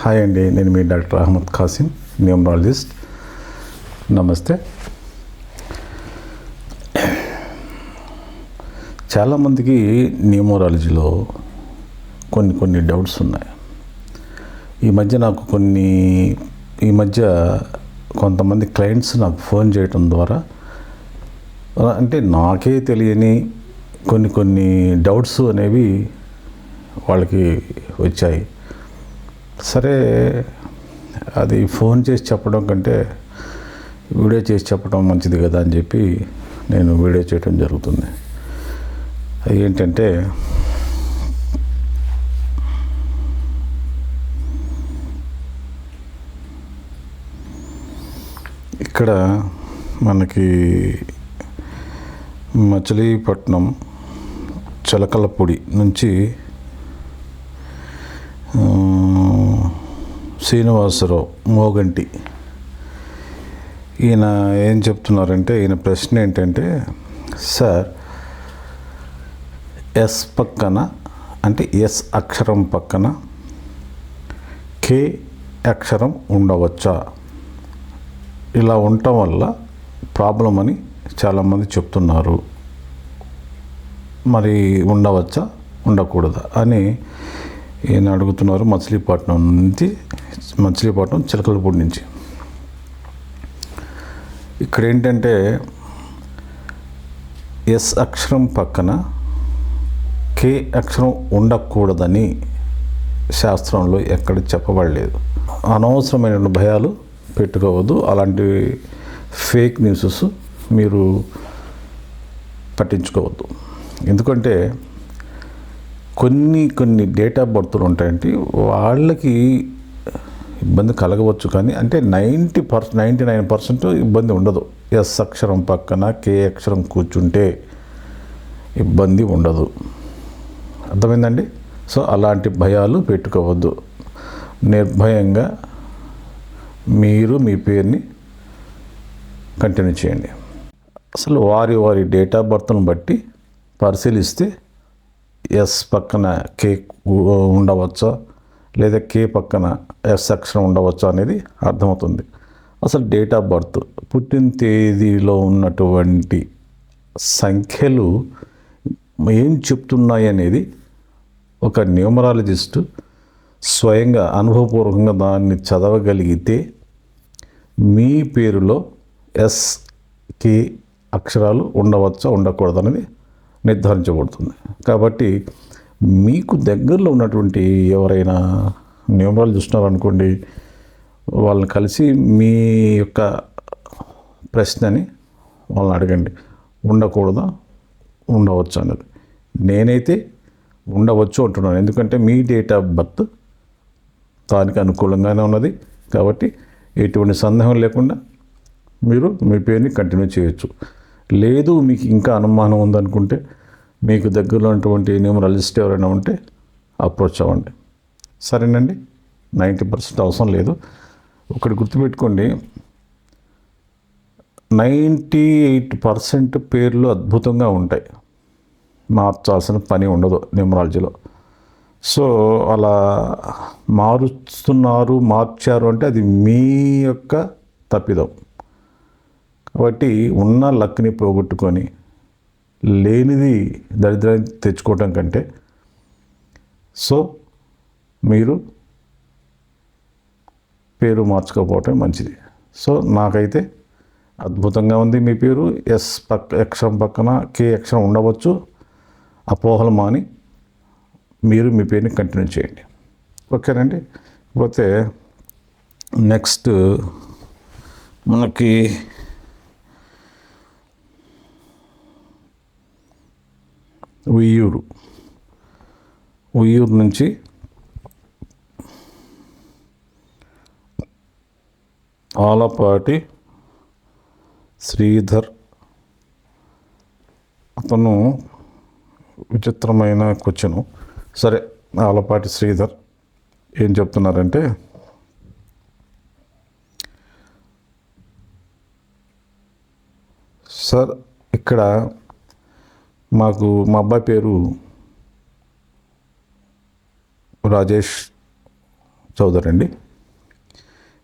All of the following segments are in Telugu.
హాయ్ అండి నేను మీ డాక్టర్ అహ్మద్ ఖాసిం న్యూమరాలజిస్ట్. నమస్తే. చాలామందికి న్యూమరాలజీలో కొన్ని కొన్ని డౌట్స్ ఉన్నాయి. ఈ మధ్య నాకు కొన్ని ఈ మధ్య కొంతమంది క్లయింట్స్ నాకు ఫోన్ చేయటం ద్వారా అంటే నాకే తెలియని కొన్ని కొన్ని డౌట్స్ అనేవి వాళ్ళకి వచ్చాయి. సరే అది ఫోన్ చేసి చెప్పడం కంటే వీడియో చేసి చెప్పడం మంచిది కదా అని చెప్పి నేను వీడియో చేయడం జరుగుతుంది. అది ఏంటంటే ఇక్కడ మనకి మచిలీపట్నం చిలకలపొడి నుంచి శ్రీనివాసరావు మోగంటి. ఈయన ఏం చెప్తున్నారంటే ఈయన ప్రశ్న ఏంటంటే సార్ ఎస్ పక్కన అంటే ఎస్ అక్షరం పక్కన కే అక్షరం ఉండవచ్చా? ఇలా ఉండటం వల్ల ప్రాబ్లం అని చాలామంది చెప్తున్నారు. మరి ఉండవచ్చా? ఉండకూడదా? అని ఈయన అడుగుతున్నారు మచిలీపట్నం నుంచి. మచిలీపట్నం చిలకలపూడి నుంచి. ఇక్కడ ఏంటంటే ఎస్ అక్షరం పక్కన కే అక్షరం ఉండకూడదని శాస్త్రంలో ఎక్కడ చెప్పబడలేదు. అనవసరమైన భయాలు పెట్టుకోవద్దు. అలాంటి ఫేక్ న్యూసెస్ మీరు పట్టించుకోవద్దు. ఎందుకంటే కొన్ని కొన్ని డేట్ ఆఫ్ బర్త్లు ఉంటాయంటే వాళ్ళకి ఇబ్బంది కలగవచ్చు కానీ అంటే ninety percent ninety nine percent ఇబ్బంది ఉండదు. ఎస్ అక్షరం పక్కన కే అక్షరం కూర్చుంటే ఇబ్బంది ఉండదు. అర్థమైందండి? సో అలాంటి భయాలు పెట్టుకోవద్దు. నిర్భయంగా మీరు మీ పేరుని కంటిన్యూ చేయండి. అసలు వారి వారి డేట్ ఆఫ్ బర్త్ను బట్టి పరిశీలిస్తే ఎస్ పక్కన కేక్ ఉండవచ్చా? లేదా కే పక్కన ఎస్ అక్షరం ఉండవచ్చు అనేది అర్థమవుతుంది. అసలు డేట్ ఆఫ్ బర్త్ పుట్టిన తేదీలో ఉన్నటువంటి సంఖ్యలు ఏం చెప్తున్నాయి అనేది ఒక న్యూమరాలజిస్టు స్వయంగా అనుభవపూర్వకంగా దాన్ని చదవగలిగితే మీ పేరులో ఎస్ కే అక్షరాలు ఉండవచ్చా ఉండకూడదు అనేది నిర్ధారించబడుతుంది. కాబట్టి మీకు దగ్గరలో ఉన్నటువంటి ఎవరైనా న్యూమరాలు చూస్తున్నారనుకోండి వాళ్ళని కలిసి మీ యొక్క ప్రశ్నని వాళ్ళని అడగండి. ఉండకూడదా? ఉండవచ్చు అన్నది. నేనైతే ఉండవచ్చు అంటున్నాను. ఎందుకంటే మీ డేట్ ఆఫ్ బర్త్ దానికి అనుకూలంగానే ఉన్నది. కాబట్టి ఎటువంటి సందేహం లేకుండా మీరు మీ పేరుని కంటిన్యూ చేయొచ్చు. లేదు మీకు ఇంకా అనుమానం ఉందనుకుంటే మీకు దగ్గరలో ఉన్నటువంటి న్యూమరాలజిస్ట్ ఎవరైనా ఉంటే అప్రోచ్ అవ్వండి. సరేనండి? నైంటీ పర్సెంట్ అవసరం లేదు. ఒకటి గుర్తుపెట్టుకోండి. నైంటీ ఎయిట్ పర్సెంట్ పేర్లు అద్భుతంగా ఉంటాయి. మార్చాల్సిన పని ఉండదు న్యూమరాలజీలో. సో అలా మారుస్తున్నారు మార్చారు అంటే అది మీ యొక్క తప్పిదం. కాబట్టి ఉన్న లక్ని పోగొట్టుకొని లేనిది దరిద్రాన్ని తెచ్చుకోవటం కంటే సో మీరు పేరు మార్చుకోకపోవటం మంచిది. సో నాకైతే అద్భుతంగా ఉంది మీ పేరు. ఎస్ పక్క అక్షరం పక్కన కే అక్షరం ఉండవచ్చు. అపోహలు మాని మీరు మీ పేరుని కంటిన్యూ చేయండి. ఓకేనండి? పోతే నెక్స్ట్ మనకి ఉయ్యూరు. ఉయ్యూరు నుంచి ఆలపాటి శ్రీధర్ అతను విచిత్రమైన క్వశ్చను. సరే ఆలపాటి శ్రీధర్ ఏం చెప్తున్నారంటే సార్ ఇక్కడ మాకు మా అబ్బాయి పేరు రాజేష్ చౌదరి అండి.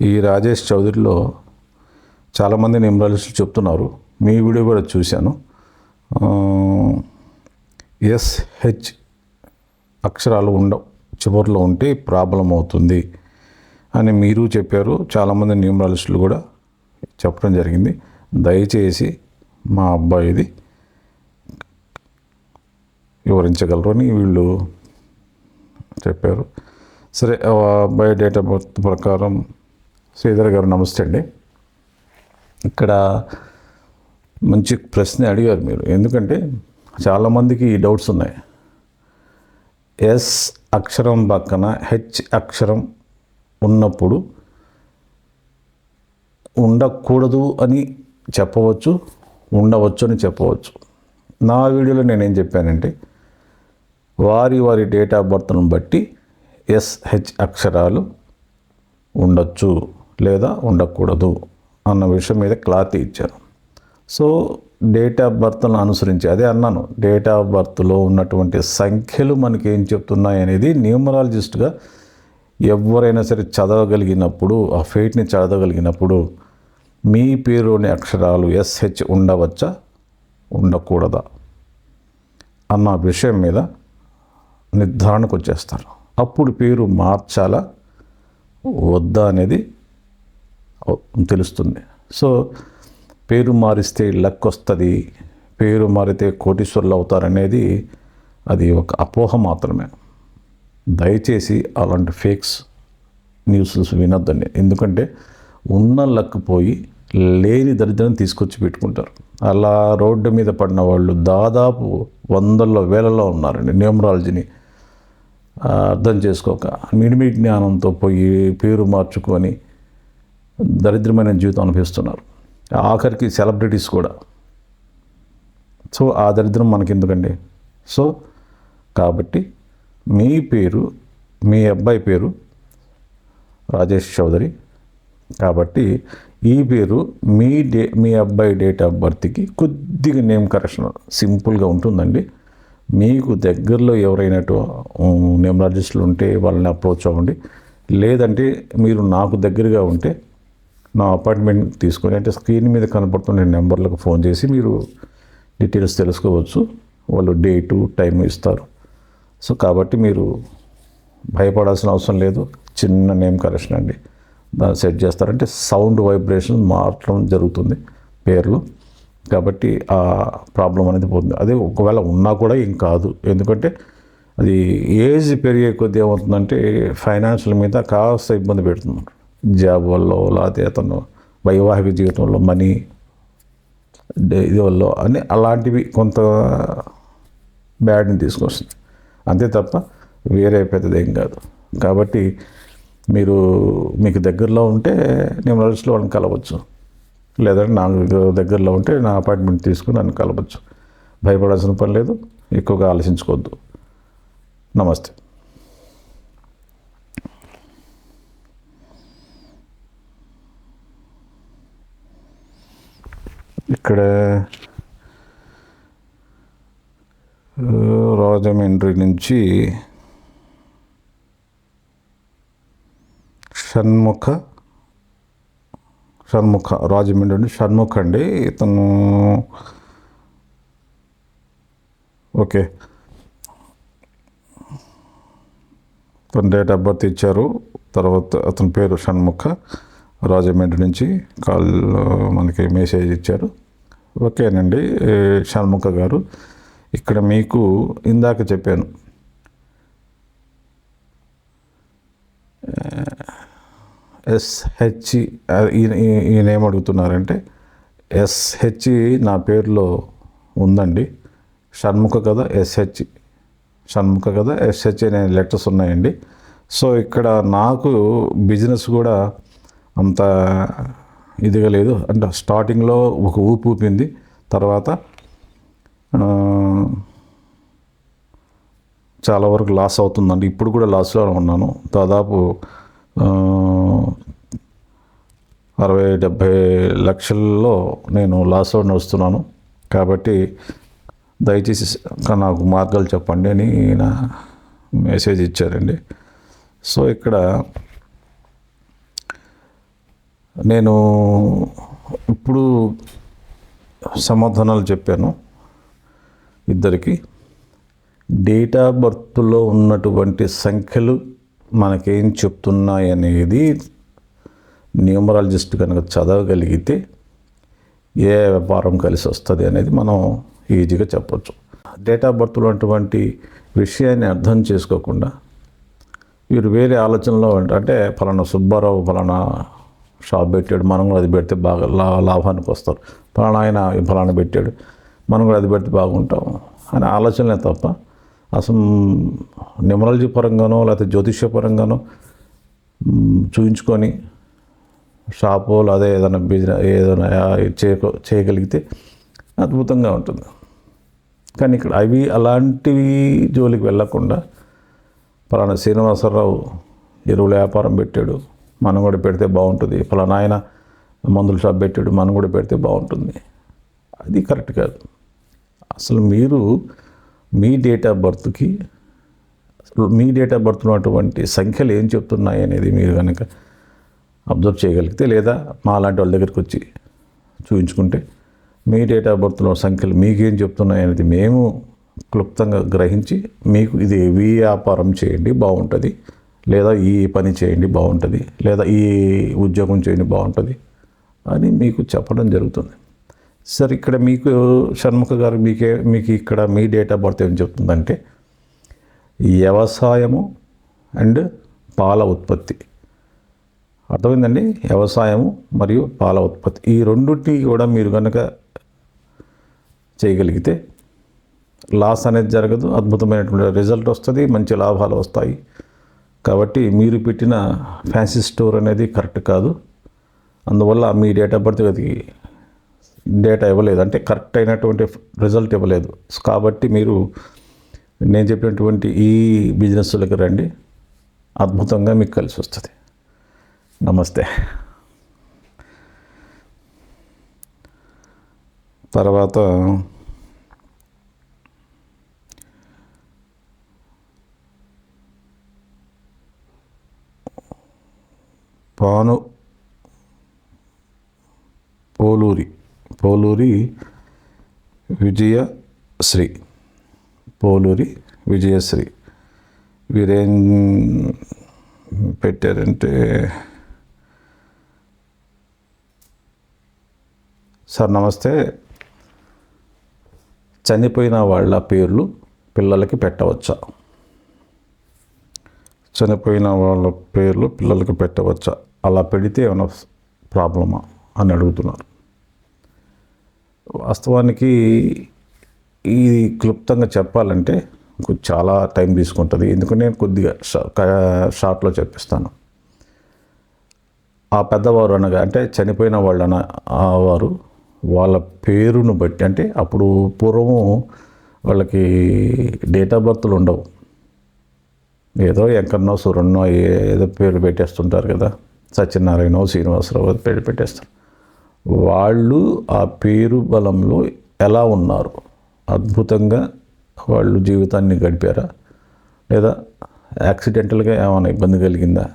ఈ రాజేష్ చౌదరిలో చాలామంది న్యూమరాలజిస్టులు చెప్తున్నారు. మీ వీడియో కూడా చూశాను. ఎస్హెచ్ అక్షరాలు ఉండ చివరిలో ఉంటే ప్రాబ్లం అవుతుంది అని మీరు చెప్పారు. చాలామంది న్యూమరాలజిస్టులు కూడా చెప్పడం జరిగింది. దయచేసి మా అబ్బాయిది వివరించగలరు అని వీళ్ళు చెప్పారు. సరే బయో డేట్ ఆఫ్ బర్త్ ప్రకారం శ్రీధర్ గారు నమస్తే అండి. ఇక్కడ మంచి ప్రశ్న అడిగారు మీరు. ఎందుకంటే చాలామందికి ఈ డౌట్స్ ఉన్నాయి. ఎస్ అక్షరం పక్కన హెచ్ అక్షరం ఉన్నప్పుడు ఉండకూడదు అని చెప్పవచ్చు ఉండవచ్చు అని చెప్పవచ్చు. నా వీడియోలో నేనేం చెప్పానంటే వారి వారి డేట్ ఆఫ్ బర్త్ను బట్టి ఎస్హెచ్ అక్షరాలు ఉండొచ్చు లేదా ఉండకూడదు అన్న విషయం మీద క్లాత్ ఇచ్చాను సో డేట్ ఆఫ్ బర్త్ను అనుసరించి అదే అన్నాను. డేట్ ఆఫ్ బర్త్లో ఉన్నటువంటి సంఖ్యలు మనకి ఏం చెప్తున్నాయి అనేది న్యూమరాలజిస్ట్గా ఎవరైనా సరే చదవగలిగినప్పుడు ఆ ఫేట్ని చదవగలిగినప్పుడు మీ పేరులోని అక్షరాలు ఎస్హెచ్ ఉండవచ్చా? ఉండకూడదా? అన్న విషయం మీద నిర్ధారణకు వచ్చేస్తారు అప్పుడు పేరు మార్చాలా? వద్దా అనేది తెలుస్తుంది. సో పేరు మారిస్తే లక్ వస్తుంది పేరు మారితే కోటీశ్వరులు అవుతారనేది అది ఒక అపోహ మాత్రమే. దయచేసి అలాంటి ఫేక్స్ న్యూస్ వినొద్దండి. ఎందుకంటే ఉన్న లక్ పోయి లేని దరిద్రం తీసుకొచ్చి పెట్టుకుంటారు. అలా రోడ్డు మీద పడిన వాళ్ళు దాదాపు వందల్లో వేలలో ఉన్నారండి. న్యూమరాలజీని అర్థం చేసుకోక మిడిమి జ్ఞానంతో పోయి పేరు మార్చుకొని దరిద్రమైన జీవితం అనిపిస్తున్నారు ఆఖరికి సెలబ్రిటీస్ కూడా. సో ఆ దరిద్రం మనకెందుకండి? సో కాబట్టి మీ పేరు మీ అబ్బాయి పేరు రాజేష్ చౌదరి. కాబట్టి ఈ పేరు మీ డే మీ అబ్బాయి డేట్ ఆఫ్ బర్త్కి కొద్దిగా నేమ్ కరెక్షన్ సింపుల్గా ఉంటుందండి. మీకు దగ్గరలో ఎవరైనట్టు న్యూమరాలజిస్టులు ఉంటే వాళ్ళని అప్రోచ్ అవ్వండి. లేదంటే మీరు నాకు దగ్గరగా ఉంటే నా అపాయింట్మెంట్ తీసుకొని అంటే స్క్రీన్ మీద కనపడుతున్న నెంబర్లకు ఫోన్ చేసి మీరు డీటెయిల్స్ తెలుసుకోవచ్చు. వాళ్ళు డేటు టైం ఇస్తారు. సో కాబట్టి మీరు భయపడాల్సిన అవసరం లేదు. చిన్న నేమ్ కరెక్షన్ అండి. దాన్ని సెట్ చేస్తారంటే సౌండ్ వైబ్రేషన్ మార్చడం జరుగుతుంది పేర్లు. కాబట్టి ఆ ప్రాబ్లం అనేది పోతుంది. అదే ఒకవేళ ఉన్నా కూడా ఏం కాదు. ఎందుకంటే అది ఏజ్ పెరిగే కొద్ది ఏమవుతుందంటే ఫైనాన్షియల్ మీద కాస్త ఇబ్బంది పెడుతున్నారు జాబ్ వల్ల లేకపోతే అతను వైవాహిక జీవితంలో మనీ ఇది వల్ల అని అలాంటివి కొంత బ్యాడ్ని తీసుకొస్తుంది. అంతే తప్ప వేరే పెద్దదేం కాదు. కాబట్టి మీరు మీకు దగ్గరలో ఉంటే నేను రోజులో వాళ్ళని కలవచ్చు. లేదంటే నాకు దగ్గరలో ఉంటే నా అపాయింట్మెంట్ తీసుకుని నన్ను కలవచ్చు భయపడాల్సిన పని లేదు. ఎక్కువగా ఆలోచించుకోవద్దు. నమస్తే. ఇక్కడ రాజమండ్రి నుంచి షణ్ముఖ షణ్ముఖ రాజమండ్రి నుండి షణ్ముఖ అండి. ఇతను ఓకే. తన డేట్ ఆఫ్ బర్త్ ఇచ్చారు. తర్వాత అతని పేరు షణ్ముఖ రాజమండ్రి నుంచి కాల్ మనకి మెసేజ్ ఇచ్చారు. ఓకేనండి షణ్ముఖ గారు. ఇక్కడ మీకు ఇందాక చెప్పాను ఎస్హెచ్ ఈయన ఈయన ఏం అడుగుతున్నారంటే ఎస్హెచ్ నా పేరులో ఉందండి. షణ్ముఖ కదా ఎస్హెచ్ షణ్ముఖ కదా ఎస్హెచ్ అనే లెటర్స్ ఉన్నాయండి. సో ఇక్కడ నాకు బిజినెస్ కూడా అంత ఇదిగా లేదు. అంటే స్టార్టింగ్లో ఒక ఊపు ఊపింది. తర్వాత చాలా వరకు లాస్ అవుతుందండి. ఇప్పుడు కూడా లాస్లో ఉన్నాను. దాదాపు అరవై డెబ్భై లక్షల్లో నేను లాస్లో వస్తున్నాను కాబట్టి దయచేసి నాకు మార్గాలు చెప్పండి అని ఈయన మెసేజ్ ఇచ్చారండి. సో ఇక్కడ నేను ఇప్పుడు సమాధానాలు చెప్పాను ఇద్దరికి. డేట్ ఆఫ్ బర్త్లో ఉన్నటువంటి సంఖ్యలు మనకేం చెప్తున్నాయి అనేది న్యూమరాలజిస్ట్ కనుక చదవగలిగితే ఏ వ్యాపారం కలిసి వస్తుంది అనేది మనం ఈజీగా చెప్పొచ్చు డేట్ ఆఫ్ బర్త్లో ఉన్నటువంటి విషయాన్ని అర్థం చేసుకోకుండా వీరు వేరే ఆలోచనలో ఉంటారు. అంటే ఫలానా సుబ్బారావు ఫలానా షాప్ పెట్టాడు మనం కూడా అది పెడితే బాగా లా లాభానికి వస్తారు ఫలానా ఆయన ఫలానా పెట్టాడు మనం కూడా అది పెడితే బాగుంటాం అనే ఆలోచనలే తప్ప అసలు న్యూమరాలజీ పరంగానో లేకపోతే జ్యోతిష్య పరంగానో చూయించుకొని షాపో అదే ఏదైనా బిజినెస్ ఏదైనా చేయక చేయగలిగితే అద్భుతంగా ఉంటుంది. కానీ ఇక్కడ అవి అలాంటివి జోలికి వెళ్ళకుండా ఫలానా శ్రీనివాసరావు ఎరువుల వ్యాపారం పెట్టాడు మనం కూడా పెడితే బాగుంటుంది. ఫలానా ఆయన మందుల షాప్ పెట్టాడు మనం కూడా పెడితే బాగుంటుంది. అది కరెక్ట్ కాదు. అసలు మీరు మీ డేట్ ఆఫ్ బర్త్కి అసలు మీ డేట్ ఆఫ్ బర్త్ ఉన్నటువంటి సంఖ్యలు ఏం చెప్తున్నాయి అనేది మీరు కనుక అబ్జర్వ్ చేయగలిగితే లేదా మా లాంటి వాళ్ళ దగ్గరికి వచ్చి చూపించుకుంటే మీ డేట్ ఆఫ్ బర్త్లో సంఖ్యలు మీకేం చెప్తున్నాయి అనేది మేము క్లుప్తంగా గ్రహించి మీకు ఇది ఈ వ్యాపారం చేయండి బాగుంటుంది. లేదా ఈ పని చేయండి బాగుంటుంది. లేదా ఈ ఉద్యోగం చేయండి బాగుంటుంది అని మీకు చెప్పడం జరుగుతుంది. సార్ ఇక్కడ మీకు షణ్ముఖ గారు మీకే మీకు ఇక్కడ మీ డేట్ ఆఫ్ బర్త్ ఏం చెప్తుందంటే వ్యవసాయము అండ్ పాల ఉత్పత్తి. అర్థమైందండి? వ్యవసాయము మరియు పాల ఉత్పత్తి. ఈ రెండింటిని కూడా మీరు కనుక చేయగలిగితే లాస్ అనేది జరగదు అద్భుతమైనటువంటి రిజల్ట్ వస్తుంది మంచి లాభాలు వస్తాయి. కాబట్టి మీరు పెట్టిన ఫ్యాన్సీ స్టోర్ అనేది కరెక్ట్ కాదు. అందువల్ల మీ డేట్ ఆఫ్ బర్త్ అది డేటా ఇవ్వలేదు. అంటే కరెక్ట్ అయినటువంటి రిజల్ట్ ఇవ్వలేదు. కాబట్టి మీరు నేను చెప్పినటువంటి ఈ బిజినెస్లకు రండి. అద్భుతంగా మీకు కలిసి వస్తుంది. నమస్తే. తర్వాత పాను పోలూరి పోలూరి విజయశ్రీ పోలూరి విజయశ్రీ వీరేం పెట్టారంటే సార్ నమస్తే. చనిపోయిన వాళ్ళ పేర్లు పిల్లలకి పెట్టవచ్చా? చనిపోయిన వాళ్ళ పేర్లు పిల్లలకి పెట్టవచ్చా? అలా పెడితే ఏమైనా ప్రాబ్లమా అని అడుగుతున్నారు. వాస్తవానికి ఇది క్లుప్తంగా చెప్పాలంటే చాలా టైం తీసుకుంటుంది. ఎందుకంటే నేను కొద్దిగా షా- షార్ట్లో చెప్పిస్తాను. ఆ పెద్దవారు అనగా అంటే చనిపోయిన వాళ్ళు అన ఆ వారు వాళ్ళ పేరును బట్టి అంటే అప్పుడు పూర్వము వాళ్ళకి డేట్ ఆఫ్ బర్త్లు ఉండవు. ఏదో ఎంకన్నో సురన్నో ఏదో పేరు పెట్టేస్తుంటారు కదా. సత్యనారాయణ శ్రీనివాసరావు అది పేరు పెట్టేస్తారు. వాళ్ళు ఆ పేరు బలంలో ఎలా ఉన్నారు? అద్భుతంగా వాళ్ళు జీవితాన్ని గడిపారా? లేదా యాక్సిడెంటల్గా ఏమైనా ఇబ్బంది కలిగిందా?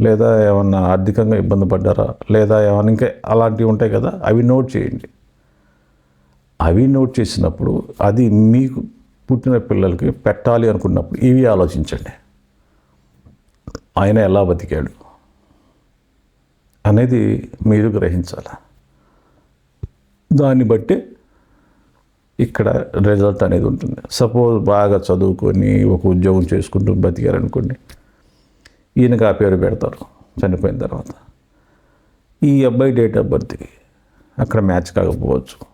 లేదా ఏమన్నా ఆర్థికంగా ఇబ్బంది పడ్డారా? లేదా ఏమైనా ఇంకా అలాంటివి ఉంటాయి కదా అవి నోట్ చేయండి. అవి నోట్ చేసినప్పుడు అది మీకు పుట్టిన పిల్లలకి పెట్టాలి అనుకున్నప్పుడు ఇవి ఆలోచించండి. ఆయన ఎలా బతికాడు అనేది మీరు గ్రహించాలి. దాన్ని బట్టి ఇక్కడ రిజల్ట్ అనేది ఉంటుంది. సపోజ్ బాగా చదువుకొని ఒక ఉద్యోగం చేసుకుంటూ బతికారనుకోండి ఈయనకి ఆ పేరు పెడతారు. చనిపోయిన తర్వాత. ఈ అబ్బాయి డేట్ ఆఫ్ బర్త్కి అక్కడ మ్యాచ్ కాకపోవచ్చు.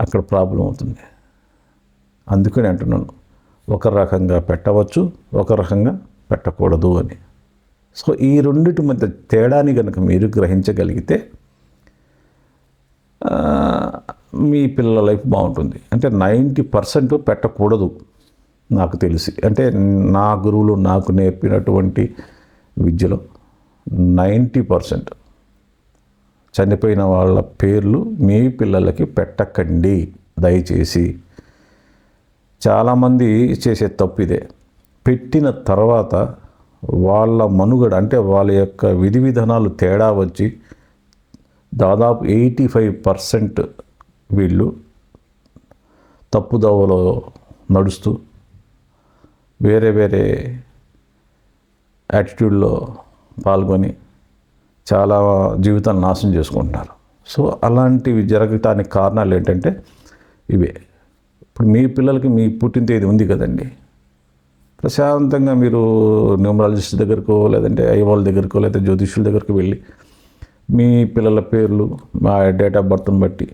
అక్కడ ప్రాబ్లం అవుతుంది. అందుకని అంటున్నాను ఒక రకంగా పెట్టవచ్చు ఒక రకంగా పెట్టకూడదు అని. సో ఈ రెండిటి మధ్య తేడాని కనుక మీరు గ్రహించగలిగితే మీ పిల్లల లైఫ్ బాగుంటుంది. అంటే నైంటీ పర్సెంట్ పెట్టకూడదు. నాకు తెలిసి. అంటే నా గురువులు నాకు నేర్పినటువంటి విద్యలో నైంటీ పర్సెంట్ చనిపోయిన వాళ్ళ పేర్లు మీ పిల్లలకి పెట్టకండి దయచేసి. చాలామంది చేసే తప్పు ఇదే. పెట్టిన తర్వాత వాళ్ళ మనుగడ అంటే వాళ్ళ యొక్క విధి విధానాలు తేడా వచ్చి దాదాపు ఎయిటీ ఫైవ్ పర్సెంట్ వీళ్ళు తప్పుదోవలో నడుస్తూ వేరే వేరే యాటిట్యూడ్లో పాల్గొని చాలా జీవితాన్ని నాశనం చేసుకుంటున్నారు. సో అలాంటివి జరగటానికి కారణాలు ఏంటంటే ఇవే. ఇప్పుడు మీ పిల్లలకి మీ పుట్టిన తేదీ ఉంది కదండి. ప్రశాంతంగా మీరు న్యూమరాలజిస్ట్ దగ్గరకో లేదంటే అయ్యవాళ్ళ దగ్గరకో లేదా జ్యోతిష్యుల దగ్గరకు వెళ్ళి మీ పిల్లల పేర్లు మా డేట్ ఆఫ్ బర్త్ని బట్టి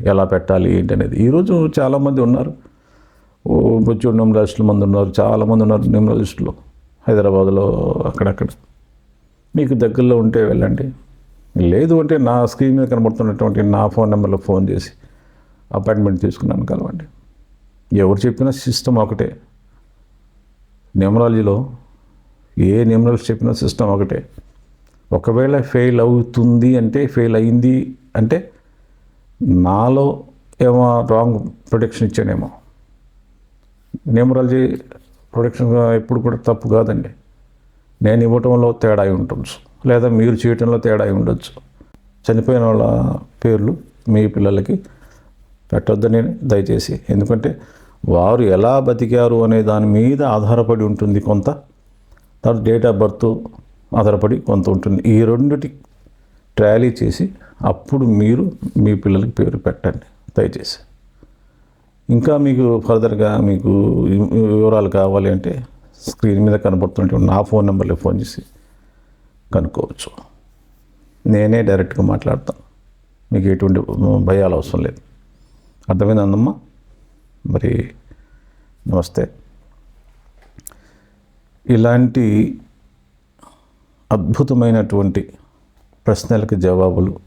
ఎలా పెట్టాలి ఏంటి అనేది ఈరోజు చాలామంది ఉన్నారు. ఓ బొచ్చు న్యూమరాలజిస్టుల మంది ఉన్నారు చాలామంది ఉన్నారు న్యూమరాలజిస్టులు హైదరాబాద్లో అక్కడక్కడ. మీకు దగ్గరలో ఉంటే వెళ్ళండి. లేదు అంటే నా స్క్రీన్ మీద కనబడుతున్నటువంటి నా ఫోన్ నెంబర్లో ఫోన్ చేసి అపాయింట్మెంట్ తీసుకున్నాను కలవండి. ఎవరు చెప్పినా సిస్టమ్ ఒకటే. న్యూమరాలజీలో ఏ న్యూమరాలజీ చెప్పినా సిస్టమ్ ఒకటే. ఒకవేళ ఫెయిల్ అవుతుంది అంటే ఫెయిల్ అయింది అంటే నాలో ఏమో రాంగ్ ప్రొటెక్షన్ ఇచ్చానేమో. న్యూమరాలజీ ప్రొడక్షన్ ఎప్పుడు కూడా తప్పు కాదండి. నేను ఇవ్వటంలో తేడా అయి ఉండొచ్చు. లేదా మీరు చేయటంలో తేడా అయి ఉండొచ్చు. చనిపోయిన వాళ్ళ పేర్లు మీ పిల్లలకి పెట్టొద్దని దయచేసి. ఎందుకంటే వారు ఎలా బతికారు అనే దాని మీద ఆధారపడి ఉంటుంది కొంత. తర్వాత డేట్ ఆఫ్ బర్త్ ఆధారపడి కొంత ఉంటుంది. ఈ రెండిటి ట్రాలీ చేసి అప్పుడు మీరు మీ పిల్లలకి పేరు పెట్టండి. దయచేసి. ఇంకా మీకు ఫర్దర్గా మీకు వివరాలు కావాలి అంటే స్క్రీన్ మీద కనబడుతుంటే నా ఫోన్ నెంబర్లో ఫోన్ చేసి కనుక్కోవచ్చు. నేనే డైరెక్ట్గా మాట్లాడతాను. మీకు ఎటువంటి భయాలు అవసరం లేదు. అర్థమైంది అందమ్మా మరి నమస్తే. ఇలాంటి అద్భుతమైనటువంటి ప్రశ్నలకు జవాబులు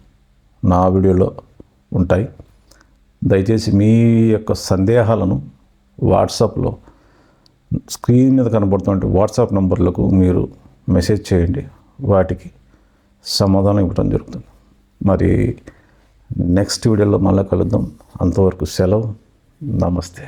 నా వీడియోలో ఉంటాయి. దయచేసి మీ యొక్క సందేహాలను వాట్సాప్లో స్క్రీన్ మీద కనబడుతున్న వాట్సాప్ నంబర్లకు మీరు మెసేజ్ చేయండి. వాటికి సమాధానం ఇవ్వడం జరుగుతుంది. మరి నెక్స్ట్ వీడియోలో మళ్ళీ కలుద్దాం. అంతవరకు సెలవు. నమస్తే.